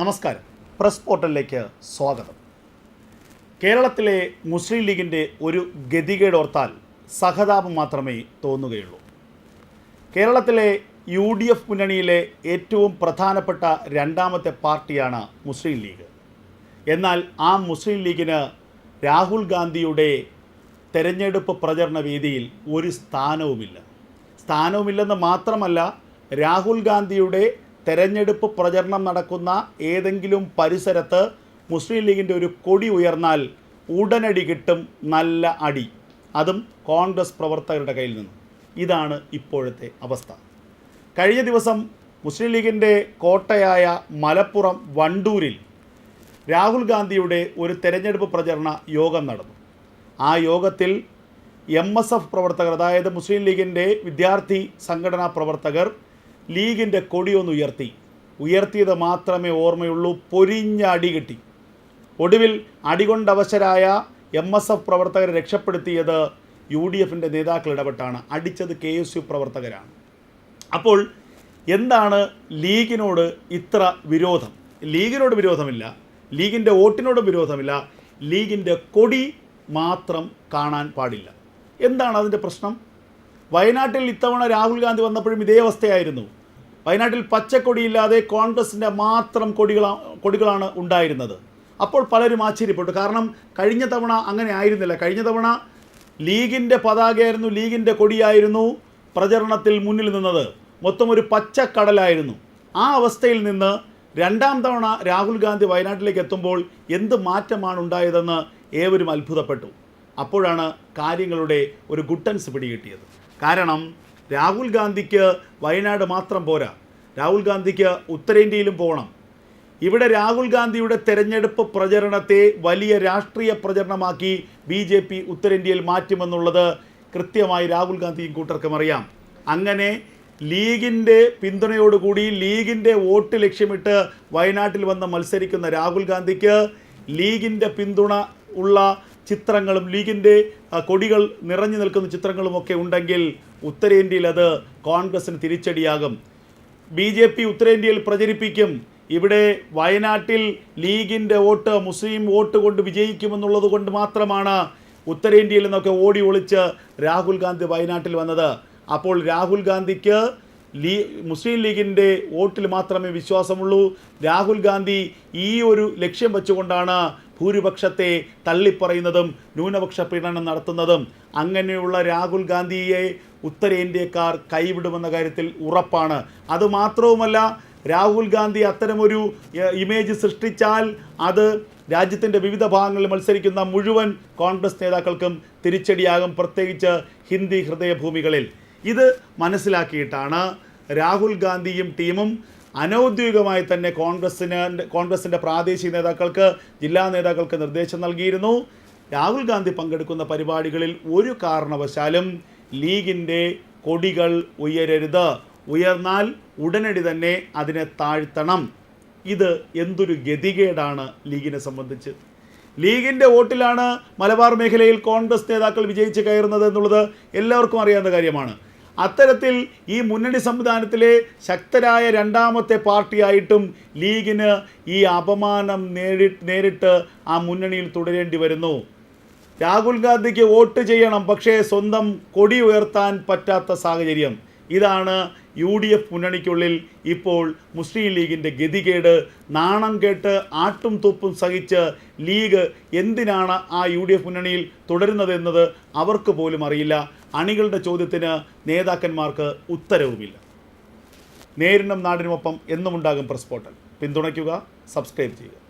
നമസ്കാരം. പ്രസ് പോർട്ടലിലേക്ക് സ്വാഗതം. കേരളത്തിലെ മുസ്ലിം ലീഗിന്റെ ഒരു ഗതികേടോർത്താൽ സഹതാപം മാത്രമേ തോന്നുകയുള്ളൂ. കേരളത്തിലെ യു ഡി എഫ് മുന്നണിയിലെ ഏറ്റവും പ്രധാനപ്പെട്ട രണ്ടാമത്തെ പാർട്ടിയാണ് മുസ്ലിം ലീഗ്. എന്നാൽ ആ മുസ്ലിം ലീഗിന് രാഹുൽ ഗാന്ധിയുടെ തെരഞ്ഞെടുപ്പ് പ്രചരണ വേദിയിൽ ഒരു സ്ഥാനവുമില്ല. സ്ഥാനവുമില്ലെന്ന് മാത്രമല്ല രാഹുൽ ഗാന്ധിയുടെ തെരഞ്ഞെടുപ്പ് പ്രചരണം നടക്കുന്ന ഏതെങ്കിലും പരിസരത്ത് മുസ്ലിം ലീഗിന്റെ ഒരു കൊടി ഉയർന്നാൽ ഉടനടി കിട്ടും നല്ല അടി. അതും കോൺഗ്രസ് പ്രവർത്തകരുടെ കയ്യിൽ നിന്ന്. ഇതാണ് ഇപ്പോഴത്തെ അവസ്ഥ. കഴിഞ്ഞ ദിവസം മുസ്ലിം ലീഗിന്റെ കോട്ടയായ മലപ്പുറം വണ്ടൂരിൽ രാഹുൽ ഗാന്ധിയുടെ ഒരു തെരഞ്ഞെടുപ്പ് പ്രചരണ യോഗം നടന്നു. ആ യോഗത്തിൽ എം എസ് എഫ് പ്രവർത്തകർ അതായത് മുസ്ലിം ലീഗിന്റെ വിദ്യാർത്ഥി സംഘടനാ പ്രവർത്തകർ ലീഗിന്റെ കൊടിയൊന്ന് ഉയർത്തി. ഉയർത്തിയത് മാത്രമേ ഓർമ്മയുള്ളൂ പൊരിഞ്ഞ അടി കിട്ടി. ഒടുവിൽ അടികൊണ്ടവശരായ എം എസ് എഫ് പ്രവർത്തകരെ രക്ഷപ്പെടുത്തിയത് യു ഡി എഫിന്റെ നേതാക്കൾ ഇടപെട്ടാണ്. അടിച്ചത് കെ എസ് യു പ്രവർത്തകരാണ്. അപ്പോൾ എന്താണ് ലീഗിനോട് ഇത്ര വിരോധം? ലീഗിനോട് വിരോധമില്ല. ലീഗിന്റെ വോട്ടിനോട് വിരോധമില്ല. ലീഗിന്റെ കൊടി മാത്രം കാണാൻ പാടില്ല. എന്താണ് അതിന്റെ പ്രശ്നം? വയനാട്ടിൽ ഇത്തവണ രാഹുൽ ഗാന്ധി വന്നപ്പോഴും ഇതേ അവസ്ഥയായിരുന്നു. വയനാട്ടിൽ പച്ചക്കൊടിയില്ലാതെ കോൺഗ്രസിന്റെ മാത്രം കൊടികളാ കൊടികളാണ് ഉണ്ടായിരുന്നത്. അപ്പോൾ പലരും ആശ്ചര്യപ്പെട്ടു. കാരണം കഴിഞ്ഞ തവണ അങ്ങനെ ആയിരുന്നില്ല. കഴിഞ്ഞ തവണ ലീഗിന്റെ പതാകയായിരുന്നു ലീഗിന്റെ കൊടിയായിരുന്നു പ്രചരണത്തിൽ മുന്നിൽ നിന്നത്. മൊത്തം ഒരു പച്ചക്കടലായിരുന്നു. ആ അവസ്ഥയിൽ നിന്ന് രണ്ടാം തവണ രാഹുൽ ഗാന്ധി വയനാട്ടിലേക്ക് എത്തുമ്പോൾ എന്ത് മാറ്റമാണ് ഉണ്ടായതെന്ന് ഏവരും അത്ഭുതപ്പെട്ടു. അപ്പോഴാണ് കാര്യങ്ങളുടെ ഒരു ഗുട്ടൻസ് പിടികിട്ടിയത്. കാരണം രാഹുൽ ഗാന്ധിക്ക് വയനാട് മാത്രം പോരാ. രാഹുൽ ഗാന്ധിക്ക് ഉത്തരേന്ത്യയിലും പോകണം. ഇവിടെ രാഹുൽ ഗാന്ധിയുടെ തെരഞ്ഞെടുപ്പ് പ്രചരണത്തെ വലിയ രാഷ്ട്രീയ പ്രചരണമാക്കി ബി ജെ പി ഉത്തരേന്ത്യയിൽ മാറ്റുമെന്നുള്ളത് കൃത്യമായി രാഹുൽ ഗാന്ധിയും കൂട്ടർക്കും അറിയാം. അങ്ങനെ ലീഗിന്റെ പിന്തുണയോടുകൂടി ലീഗിന്റെ വോട്ട് ലക്ഷ്യമിട്ട് വയനാട്ടിൽ വന്ന് മത്സരിക്കുന്ന രാഹുൽ ഗാന്ധിക്ക് ലീഗിന്റെ പിന്തുണ ഉള്ള ചിത്രങ്ങളും ലീഗിന്റെ കൊടികൾ നിറഞ്ഞു നിൽക്കുന്ന ചിത്രങ്ങളുമൊക്കെ ഉണ്ടെങ്കിൽ ഉത്തരേന്ത്യയിൽ അത് കോൺഗ്രസിന് തിരിച്ചടിയാകും. ബി ജെ പി ഉത്തരേന്ത്യയിൽ പ്രചരിപ്പിക്കും. ഇവിടെ വയനാട്ടിൽ ലീഗിന്റെ വോട്ട് മുസ്ലിം വോട്ട് കൊണ്ട് വിജയിക്കുമെന്നുള്ളത് കൊണ്ട് മാത്രമാണ് ഉത്തരേന്ത്യയിൽ നിന്നൊക്കെ ഓടി ഒളിച്ച് രാഹുൽ ഗാന്ധി വയനാട്ടിൽ വന്നത്. അപ്പോൾ രാഹുൽ ഗാന്ധിക്ക് ലീ മുസ്ലിം ലീഗിന്റെ വോട്ടിൽ മാത്രമേ വിശ്വാസമുള്ളൂ. രാഹുൽ ഗാന്ധി ഈ ഒരു ലക്ഷ്യം വെച്ചുകൊണ്ടാണ് ഭൂരിപക്ഷത്തെ തള്ളിപ്പറയുന്നതും ന്യൂനപക്ഷ പീഡനം നടത്തുന്നതും. അങ്ങനെയുള്ള രാഹുൽ ഗാന്ധിയെ ഉത്തരേന്ത്യക്കാർ കൈവിടുമെന്ന കാര്യത്തിൽ ഉറപ്പാണ്. അതുമാത്രവുമല്ല രാഹുൽ ഗാന്ധി അത്തരമൊരു ഇമേജ് സൃഷ്ടിച്ചാൽ അത് രാജ്യത്തിന്റെ വിവിധ ഭാഗങ്ങളിൽ മത്സരിക്കുന്ന മുഴുവൻ കോൺഗ്രസ് നേതാക്കൾക്കും തിരിച്ചടിയാകും പ്രത്യേകിച്ച് ഹിന്ദി ഹൃദയഭൂമികളിൽ. ഇത് മനസ്സിലാക്കിയിട്ടാണ് രാഹുൽ ഗാന്ധിയും ടീമും അനൗദ്യോഗികമായി തന്നെ കോൺഗ്രസ്സിന് കോൺഗ്രസിന്റെ പ്രാദേശിക നേതാക്കൾക്ക് ജില്ലാ നേതാക്കൾക്ക് നിർദ്ദേശം നൽകിയിരുന്നു. രാഹുൽ ഗാന്ധി പങ്കെടുക്കുന്ന പരിപാടികളിൽ ഒരു കാരണവശാലും ലീഗിന്റെ കൊടികൾ ഉയരരുത്. ഉയർന്നാൽ ഉടനടി തന്നെ അതിനെ താഴ്ത്തണം. ഇത് എന്തൊരു ഗതികേടാണ് ലീഗിനെ സംബന്ധിച്ച്. ലീഗിന്റെ വോട്ടിലാണ് മലബാർ മേഖലയിൽ കോൺഗ്രസ് നേതാക്കൾ വിജയിച്ച് കയറുന്നത് എന്നുള്ളത് എല്ലാവർക്കും അറിയാവുന്ന കാര്യമാണ്. അത്തരത്തിൽ ഈ മുന്നണി സംവിധാനത്തിലെ ശക്തരായ രണ്ടാമത്തെ പാർട്ടിയായിട്ടും ലീഗിന് ഈ അപമാനം നേരി നേരിട്ട് ആ മുന്നണിയിൽ തുടരേണ്ടി വരുന്നു. രാഹുൽ ഗാന്ധിക്ക് വോട്ട് ചെയ്യണം പക്ഷേ സ്വന്തം കൊടി ഉയർത്താൻ പറ്റാത്ത സാഹചര്യം. ഇതാണ് യു ഡി എഫ് മുന്നണിക്കുള്ളിൽ ഇപ്പോൾ മുസ്ലിം ലീഗിന്റെ ഗതികേട്. നാണം കേട്ട് ആട്ടും തുപ്പും സഹിച്ച് ലീഗ് എന്തിനാണ് ആ യു ഡി എഫ് മുന്നണിയിൽ തുടരുന്നതെന്നത് അവർക്ക് പോലും അറിയില്ല. അണികളുടെ ചോദ്യത്തിന് നേതാക്കന്മാർക്ക് ഉത്തരവുമില്ല. നേരിനും നാടിനുമൊപ്പം എന്നുമുണ്ടാകും പ്രസ് പോർട്ടൽ പിന്തുണയ്ക്കുക സബ്സ്ക്രൈബ് ചെയ്യുക.